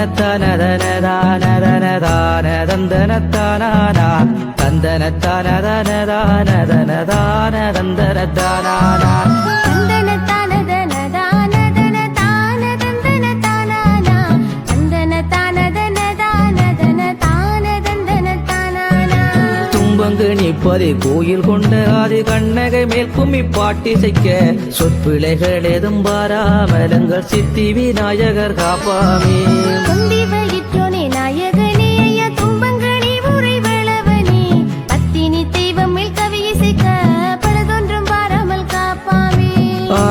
தந்தனத்தானதனதானதனதானதந்தனத்தானானா. தந்தனத்தானதனதானதனதானதந்தனத்தானானா. தும்பங்கு நிற்பது கோயில் கொண்டு ஆதி கண்ணகை மேல் கும்மி பாட்டிசைக்க சொற்பிழைகள் எதும் பாராமலங்கள் சித்தி விநாயகர் காப்பாமே.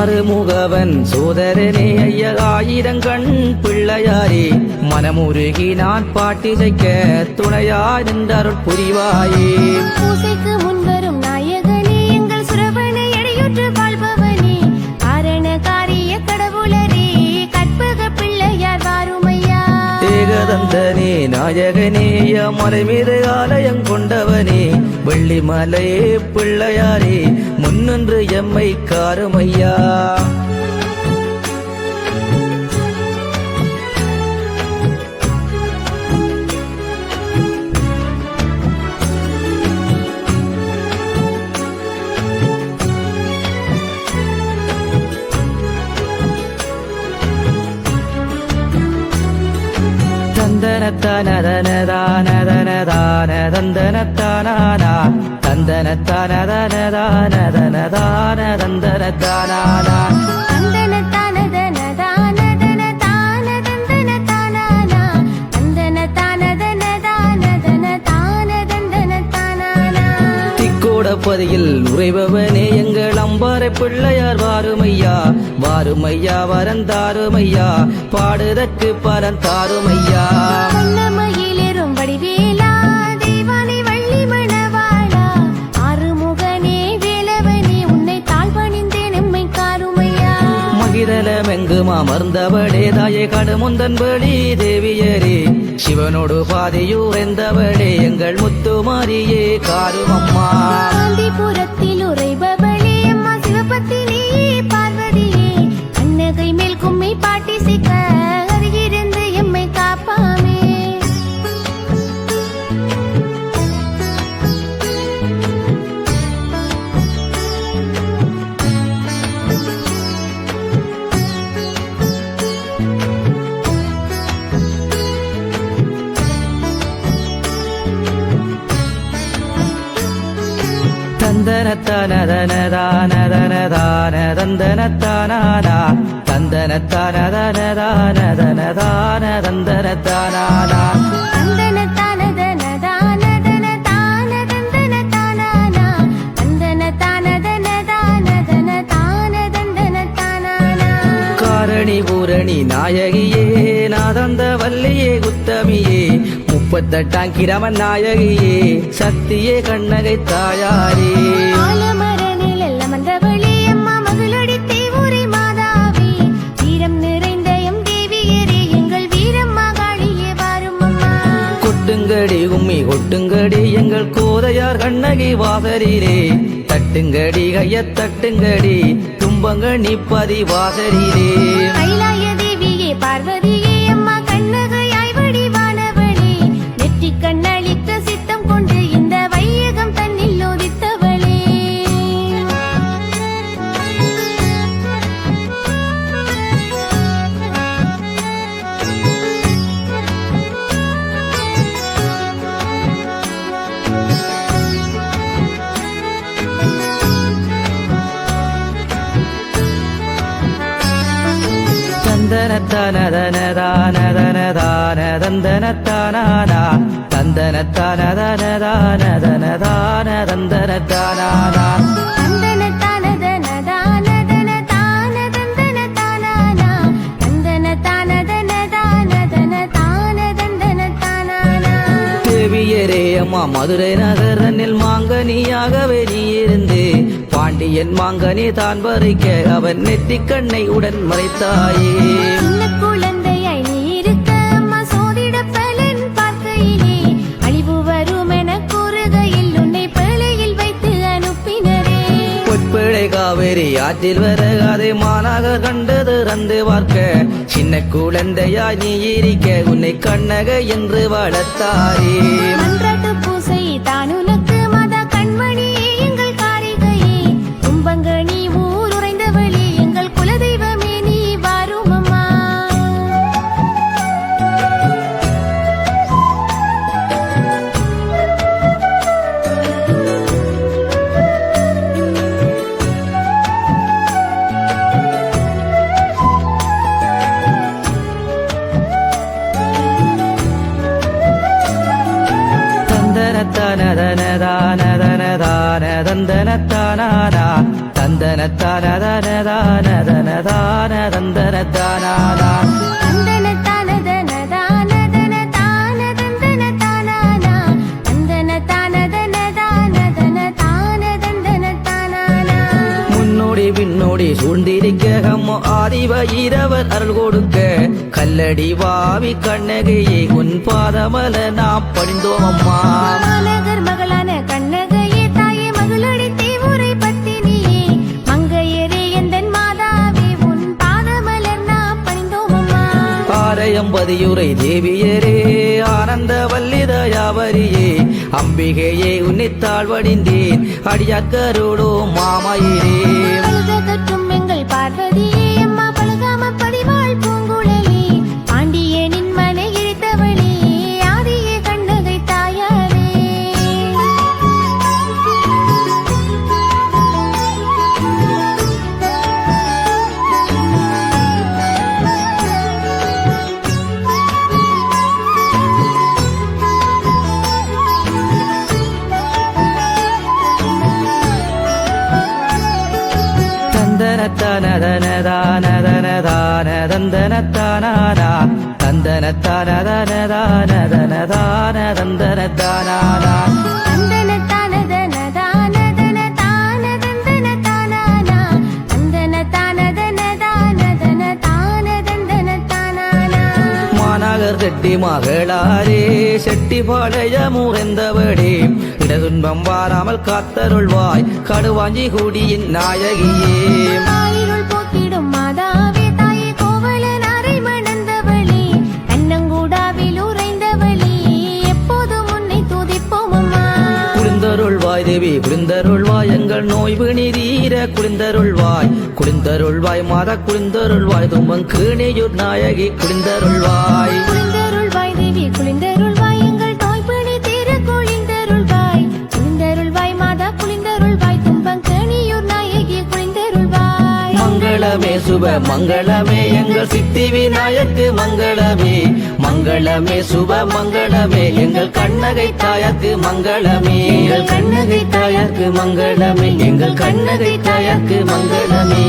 ஆறு முகவன் சோதரனே ஐய ஆயிரம் கண் பிள்ளையாரே. மனமுருகி நான் பாட்டிசைக்க துணையாய் நின்றருள் புரிவாயே. பூசைக்கு முன்வரும் ஏகதந்தனே நாயகனே மலை மீது ஆலயம் கொண்டவனே வெள்ளிமலையே பிள்ளையாரே முன்னின்று எம்மை காருமையா. தந்தனத்தானதனதானதனதானதந்தனத்தானானா தந்தனத்தானதனதானதனதானதந்தனத்தானானா திக்கோடப்பதியில் உறைபவனே எங்கள் அம்பாறை பிள்ளையார் வாருமையா வாருமையா வரந்தாருமையா பாடுதற்கு பரந்தாருமையா. மகிதலமெங்கும் அமர்ந்தவளே தாயே கடுமுந்தன் பலி தேவியரே. சிவனோடு பாதையூரெந்தவளே எங்கள் முத்துமாரியே காருமம்மா. காந்திபுரத்தில் உரை தானதந்தன தானானா காரணி பூரணி நாயகியே நாதந்த வல்லியே குத்தமியே முப்பத்தெட்டாம் கிரம நாயகியே சக்தியே கண்ணகை தாயாரே. கொட்டுங்கடி உம்மி கொட்டுங்கடி எங்கள் கோதையார் கண்ணகி வாசரிரே. தட்டுங்கடி கைய தட்டுங்கடி தும்பங்கணி பதி வாசரிரே தானதந்தன தானானா தேவியரே அம்மா மதுரை நகரனில் மாங்கனியாகவே நீ இருந்து பாண்டியன் மாங்கனி தான் பறிக்க அவன் நெத்திக் கண்ணை உடன் மறைத்தாயே. காவேரி ஆற்றில் வரகாதே அதை கண்டது ரந்து பார்க்க. சின்ன குழந்தையாய் நீ இருக்க உன்னை கண்ணக என்று வளர்த்தாரே. பூசை தானு தந்தன தானானா முன்னோடி பின்னோடி சூழ்ந்திருக்க ஹம்மோ ஆதிவ இரவர் அருள் கொடுக்க கல்லடி வாவி கண்ணகையே உன் பாதமல நாம் படிந்தோம் அம்மா. ஆரையம்பதியுரை தேவியரே ஆனந்த வல்லிதயாவரியே அம்பிகையே உன்னித்தாள் வடிந்தேன் அடியாக்கரோடோ மாமயிரே. எங்கள் பார்வதியே தந்தன தானானா மாநகர் செட்டி மகளாரே செட்டி பாளைய முகந்தவடே இடதுன்பம் வாராமல் காத்தருள்வாய் கடுவாஞ்சி கூடியின் நாயகியே. குளிந்தருள்வாய் தேவி குளிந்தருள்வாய் எங்கள் நோய்வு விணிதீர குளிந்தருள்வாய் குளிந்தருள்வாய் மாதா குளிந்தருள்வாய் தும்பங்கு கீணியூர் நாயகி குளிந்தருள்வாய் சுப மங்களமே எங்கள் சித்தி விநாயக்கு மங்களமே. மங்களமே சுப மங்களமே எங்கள் கண்ணகை தாயக்கு மங்களமே. எங்கள் கண்ணகை தாயக்கு மங்களமே எங்கள் கண்ணகை தாயக்கு மங்களமே.